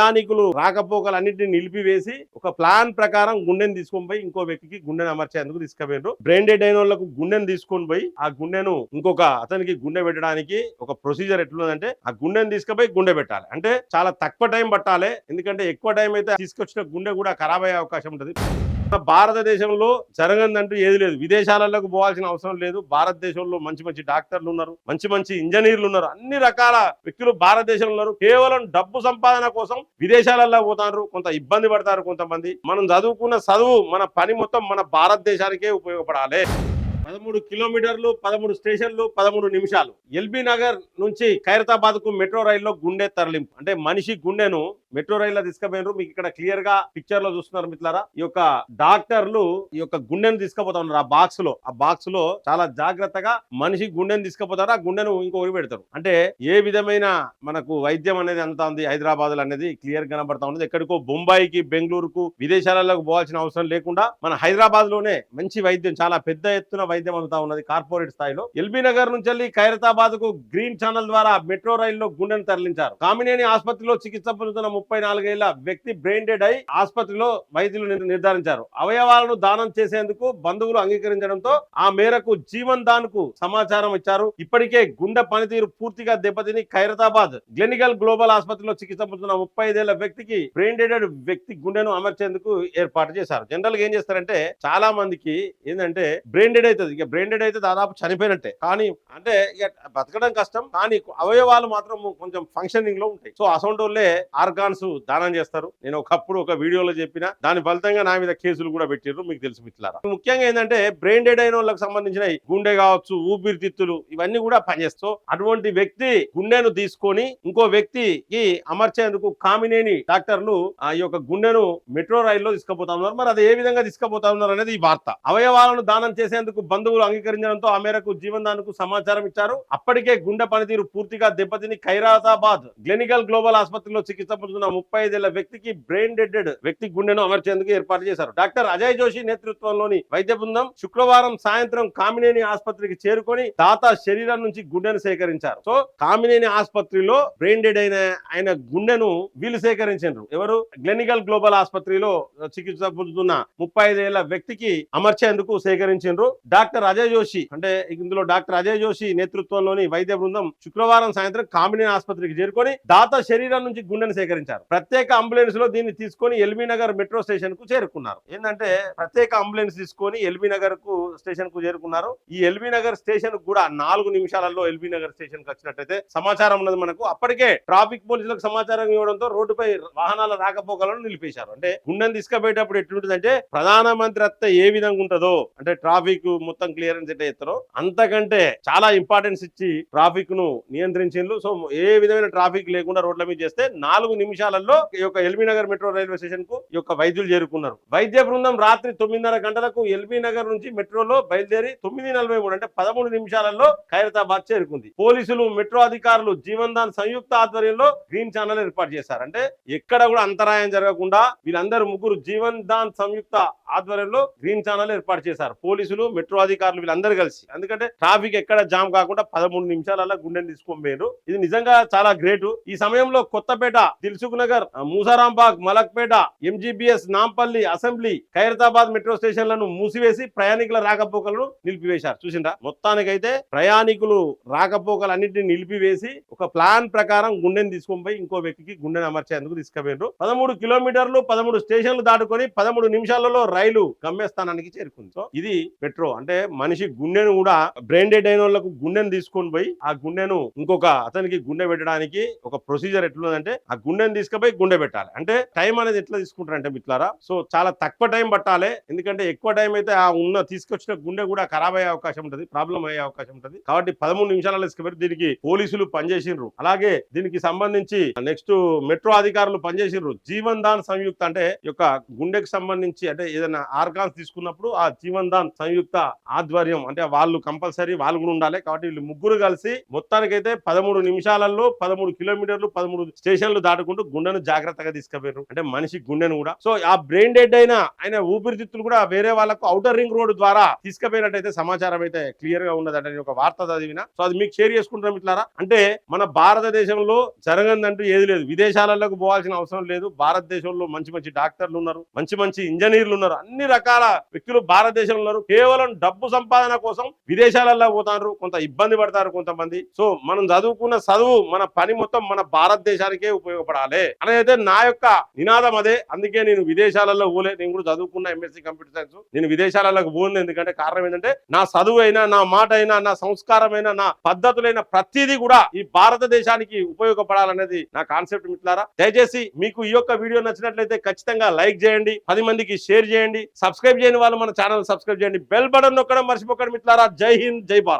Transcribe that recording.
ప్రయాణికులు రాకపోకలన్నింటినీ నిలిపివేసి ఒక ప్లాన్ ప్రకారం గుండెని తీసుకొని పోయి ఇంకో వ్యక్తికి గుండెను అమర్చేందుకు తీసుకుపోయారు బ్రెయిన్ డెడ్ అయిన వాళ్ళకు గుండెను తీసుకొని పోయి ఆ గుండెను ఇంకొక అతనికి గుండె పెట్టడానికి ఒక ప్రొసీజర్ ఎట్లుందంటే ఆ గుండెను తీసుకుపోయి గుండె పెట్టాలి. అంటే చాలా తక్కువ టైం పట్టాలి. ఎందుకంటే ఎక్కువ టైం అయితే తీసుకొచ్చిన గుండె కూడా ఖరాబ్ అయ్యే అవకాశం ఉంటుంది. భారతదేశంలో జరగదంటూ ఏది లేదు. విదేశాలకు పోవాల్సిన అవసరం లేదు. భారతదేశంలో మంచి మంచి డాక్టర్లు ఉన్నారు. మంచి మంచి ఇంజనీర్లు ఉన్నారు. అన్ని రకాల వ్యక్తులు భారతదేశంలో ఉన్నారు. కేవలం డబ్బు సంపాదన కోసం విదేశాలలో పోతారు. కొంత ఇబ్బంది పడతారు కొంతమంది. మనం చదువుకున్న చదువు మన పని మొత్తం మన భారతదేశానికే ఉపయోగపడాలి. పదమూడు కిలోమీటర్లు పదమూడు స్టేషన్లు పదమూడు నిమిషాలు. ఎల్బీ నగర్ నుంచి ఖైరతాబాద్కు మెట్రో రైల్లో గుండె తరలింపు. అంటే మనిషి గుండెను మెట్రో రైల్లో తీసుకుపోయినారు. మీకు ఇక్కడ క్లియర్గా పిక్చర్లో చూస్తున్నారు మిత్రులారా. ఈ యొక్క డాక్టర్లు ఈ యొక్క గుండెను తీసుకుపోతా ఉన్నారు. ఆ బాక్స్లో ఆ బాక్స్లో చాలా జాగ్రత్తగా మనిషి గుండెను తీసుకుపోతారు ఆ గుండెను ఇంకొకటి పెడతారు అంటే ఏ విధమైన మనకు వైద్యం అనేది అంతా ఉంది? హైదరాబాద్ అనేది క్లియర్ కనబడతా ఉంది ఎక్కడికో బొంబాయికి బెంగళూరుకు విదేశాలకు పోవాల్సిన అవసరం లేకుండా మన హైదరాబాద్లోనే మంచి వైద్యం చాలా పెద్ద ఎత్తున వైద్యం అందుతా ఉన్నది కార్పొరేట్ స్థాయిలో. ఎల్బీ నగర్ నుంచి వెళ్ళి ఖైరతాబాద్కు గ్రీన్ ఛానల్ ద్వారా మెట్రో రైల్లో గుండెను తరలించారు. కామినేని ఆసుపత్రిలో చికిత్స పొందుతున్న ముప్పై నాలుగేళ్ళ వ్యక్తి బ్రెయిన్ డెడ్ అయి ఆసుపత్రిలో వైద్యులు నిర్ధారించారు. అవయవాలను దానం చేసేందుకు బంధువులు అంగీకరించడంతో ఆ మేరకు జీవన్ దాన్కు సమాచారం ఇచ్చారు. ఇప్పటికే గుండె పనితీరు పూర్తిగా దెబ్బతిని ఖైరతాబాద్ గ్లెనికల్ గ్లోబల్ ఆసుపత్రిలో చికిత్స పొందుతున్న ముప్పై ఐదేళ్ళ వ్యక్తికి బ్రెయిన్ డెడ్ వ్యక్తి గుండెను అమర్చేందుకు ఏర్పాటు చేశారు. జనరల్గా ఏం చేస్తారంటే చాలా మందికి ఏంటంటే బ్రెయిన్ డెడ్ అవుతుంది ఇక బ్రెయిన్ డెడ్ అయితే దాదాపు చనిపోయినట్టే. కానీ అంటే ఇక బతకడం కష్టం. కానీ అవయవాలు మాత్రం కొంచెం ఫంక్షనింగ్లో ఉంటాయి. సో అసౌంటోళ్ళే అడ్వాన్స్ దానం చేస్తారు. నేను ఒకప్పుడు ఒక వీడియోలో చెప్పిన దాని ఫలితంగా నా మీద కేసులు కూడా పెట్టారు మీకు తెలుసు మిట్లారా ముఖ్యంగా ఏంటంటే బ్రెయిన్ డెడ్ అయిన వాళ్ళకి సంబంధించిన గుండె కావచ్చు ఊపిరితిత్తులు ఇవన్నీ కూడా పనిచేస్తావు అటువంటి వ్యక్తి గుండెను తీసుకొని ఇంకో వ్యక్తికి అమర్చేందుకు కామినేని డాక్టర్లు ఆ యొక్క గుండెను మెట్రో రైల్లో తీసుకుపోతా ఉన్నారు. మరి అది ఏ విధంగా తీసుకుపోతా ఉన్నారు అనేది ఈ వార్త. అవయవాలను దానం చేసేందుకు బంధువులు అంగీకరించడంతో ఆ మేరకు జీవన్దాన్కు సమాచారం ఇచ్చారు. అప్పటికే గుండె పనితీరు పూర్తిగా దెబ్బతిని ఖైరాబాద్ క్లినికల్ గ్లోబల్ ఆసుపత్రిలో చికిత్స పొందుతున్న ముప్పై ఐదేళ్ళ వ్యక్తికి బ్రెయిన్ డెడ్ వ్యక్తి గుండెను అమర్చేందుకు ఏర్పాటు చేశారు. డాక్టర్ అజయ్ జోషి నేతృత్వంలోని వైద్య బృందం శుక్రవారం సాయంత్రం కామినేని ఆసుపత్రికి చేరుకొని తాత శరీరం నుంచి గుండెను సేకరించారు. సో కామినేని ఆసుపత్రిలో బ్రెయిన్ డెడ్ అయిన ఆయన గుండెను వీళ్ళు సేకరించారు ఎవరు? గ్లెనికల్ గ్లోబల్ ఆసుపత్రిలో చికిత్స పొందుతున్న ముప్పై ఐదేళ్ళ వ్యక్తికి అమర్చేందుకు సేకరించారు డాక్టర్ అజయ్ జోషి అంటే ఇందులో డాక్టర్ అజయ్ జోషి నేతృత్వంలోని వైద్య బృందం శుక్రవారం సాయంత్రం కామినేని ఆసుపత్రికి చేరుకొని దాత శరీరం నుంచి గుండెను సేకరించారు. ప్రత్యేక అంబులెన్స్లో దీన్ని తీసుకొని ఎల్బీ నగర్ మెట్రో స్టేషన్కు చేరుకున్నారు. ఏంటంటే ప్రత్యేక అంబులెన్స్ తీసుకొని ఎల్బీ నగర్కు స్టేషన్కు చేరుకున్నారు. ఈ ఎల్బీ నగర్ స్టేషన్ కూడా నాలుగు నిమిషాలలో ఎల్బీ నగర్ స్టేషన్కి వచ్చినట్టయితే సమాచారం ఉన్నది మనకు. అప్పటికే ట్రాఫిక్ పోలీసులకు సమాచారం ఇవ్వడంతో రోడ్డుపై వాహనాల రాకపోకలను నిలిపేశారు. అంటే గుండెను తీసుకుపోయేటప్పుడు ఎట్లుంటుందంటే ప్రధానమంత్రి అత్త ఏ విధంగా ఉంటుందో అంటే ట్రాఫిక్ మొత్తం క్లియరెన్స్ ఎట్లా చేస్తారో అంతకంటే చాలా ఇంపార్టెన్స్ ఇచ్చి ట్రాఫిక్ను నియంత్రించిండ్రు. సో ఏ విధమైన ట్రాఫిక్ లేకుండా రోడ్ల మీద చేస్తే నాలుగు నిమిషాలు నిమిషాలలో ఈ యొక్క ఎల్బీ నగర్ మెట్రో రైల్వే స్టేషన్కు ఈ యొక్క వైద్యులు చేరుకున్నారు. వైద్య బృందం రాత్రి తొమ్మిదిన్నర గంటలకు ఎల్బీ నగర్ నుంచి మెట్రోలో బయలుదేరి తొమ్మిది నలభై మూడు అంటే పదమూడు నిమిషాలలో ఖైరతాబాద్ చేరుకుంది. పోలీసులు మెట్రో అధికారులు జీవన్ దాన్ సంయుక్త ఆధ్వర్యంలో గ్రీన్ ఛానల్ ఏర్పాటు చేశారు. అంటే ఎక్కడ కూడా అంతరాయం జరగకుండా వీళ్ళందరూ ముగ్గురు జీవన్ దాన్ సంయుక్త ఆధ్వర్యంలో గ్రీన్ ఛానల్ ఏర్పాటు చేశారు. పోలీసులు మెట్రో అధికారులు వీళ్ళందరూ కలిసి. ఎందుకంటే ట్రాఫిక్ ఎక్కడ జామ్ కాకుండా పదమూడు నిమిషాలలో గుండెని తీసుకొని ఇది నిజంగా చాలా గ్రేట్. ఈ సమయంలో Kothapet Dilsukhnagar Musarambagh Malakpet MGBS Nampally assembly Khairatabad metro స్టేషన్లను మూసివేసి ప్రయాణికుల రాకపోకలను నిలిపివేశారు. చూసిందా మొత్తానికైతే ప్రయాణికులు రాకపోకలు అన్నింటినీ నిలిపివేసి ఒక ప్లాన్ ప్రకారం గుండెని తీసుకొని పోయి ఇంకో వ్యక్తికి గుండెని అమర్చేందుకు తీసుకుపోయారు పదమూడు కిలోమీటర్లు పదమూడు స్టేషన్లు దాటుకొని పదమూడు నిమిషాలలో రైలు గమ్యస్థానానికి చేరుకుంది. సో ఇది మెట్రో. అంటే మనిషి గుండెను కూడా బ్రెయిన్ డెడ్ అయిన వాళ్ళకు గుండెను తీసుకొని పోయి ఆ గుండెను ఇంకొక అతనికి గుండె పెట్టడానికి ఒక ప్రొసీజర్ ఎట్లుందంటే ఆ గుండెను తీసుకుపోయి గుండె పెట్టాలి. అంటే టైం అనేది ఎట్లా తీసుకుంటారంటే మిట్లారా సో చాలా తక్కువ టైం పట్టాలి. ఎందుకంటే ఎక్కువ టైం అయితే ఆ ఉన్న తీసుకొచ్చిన గుండె కూడా ఖరాబ్ అయ్యే అవకాశం ఉంటుంది ప్రాబ్లం అయ్యే అవకాశం ఉంటుంది. కాబట్టి పదమూడు నిమిషాలలో తీసుకుపోయి దీనికి పోలీసులు పనిచేసిండ్రు. అలాగే దీనికి సంబంధించి నెక్స్ట్ మెట్రో అధికారులు పనిచేసిండ్రు. జీవన్ దాన్ సంయుక్త అంటే యొక్క గుండెకు సంబంధించి అంటే ఏదైనా ఆర్గాన్స్ తీసుకున్నప్పుడు ఆ జీవన్ దాన్ సంయుక్త ఆధ్వర్యం అంటే వాళ్ళు కంపల్సరీ వాళ్ళు కూడా ఉండాలి. కాబట్టి వీళ్ళు ముగ్గురు కలిసి మొత్తానికైతే పదమూడు నిమిషాలలో పదమూడు కిలోమీటర్లు పదమూడు స్టేషన్లు దాటుకుంటూ తీసుకుంటూ గుండెను జాగ్రత్తగా తీసుకుపోయారు అంటే మనిషి గుండెను కూడా. సో ఆ బ్రెయిన్ డెడ్ అయిన ఆయన ఊపిరితిత్తులు కూడా వేరే వాళ్ళకు అవుటర్ రింగ్ రోడ్ ద్వారా తీసుకుపోయినట్టయితే సమాచారం అయితే క్లియర్గా ఉన్నదట నేను ఒక వార్త చదివిన. సో అది మీకు షేర్ చేసుకుంటాం ఇట్లారా అంటే మన భారతదేశంలో జరగదంటూ ఏది లేదు. విదేశాలకు పోవాల్సిన అవసరం లేదు. భారతదేశంలో మంచి మంచి డాక్టర్లు ఉన్నారు. మంచి మంచి ఇంజనీర్లు ఉన్నారు. అన్ని రకాల వ్యక్తులు భారతదేశంలో ఉన్నారు. కేవలం డబ్బు సంపాదన కోసం విదేశాలలో పోతారు కొంత ఇబ్బంది పడతారు కొంతమంది. సో మనం చదువుకున్న చదువు మన పని మొత్తం మన భారతదేశానికే ఉపయోగపడాలి. అనేది నా యొక్క నినాదం అదే. అందుకే నేను విదేశాలలో పోలే. నేను కూడా చదువుకున్న ఎంఎస్సీ కంప్యూటర్ సైన్స్ నేను విదేశాలకు పోను ఎందుకంటే కారణం ఏంటంటే నా చదువు అయినా నా మాట అయినా నా సంస్కారమైన నా పద్ధతులైన ప్రతిదీ కూడా ఈ భారతదేశానికి ఉపయోగపడాలనేది నా కాన్సెప్ట్ మిట్లారా దయచేసి మీకు ఈ యొక్క వీడియో నచ్చినట్లయితే ఖచ్చితంగా లైక్ చేయండి పది మందికి షేర్ చేయండి సబ్స్క్రైబ్ చేయని వాళ్ళు మన ఛానల్ సబ్స్క్రైబ్ చేయండి బెల్ బటన్ నొక్కడం మర్చిపోకండి మిట్లారా జై హింద్ జై భారత్.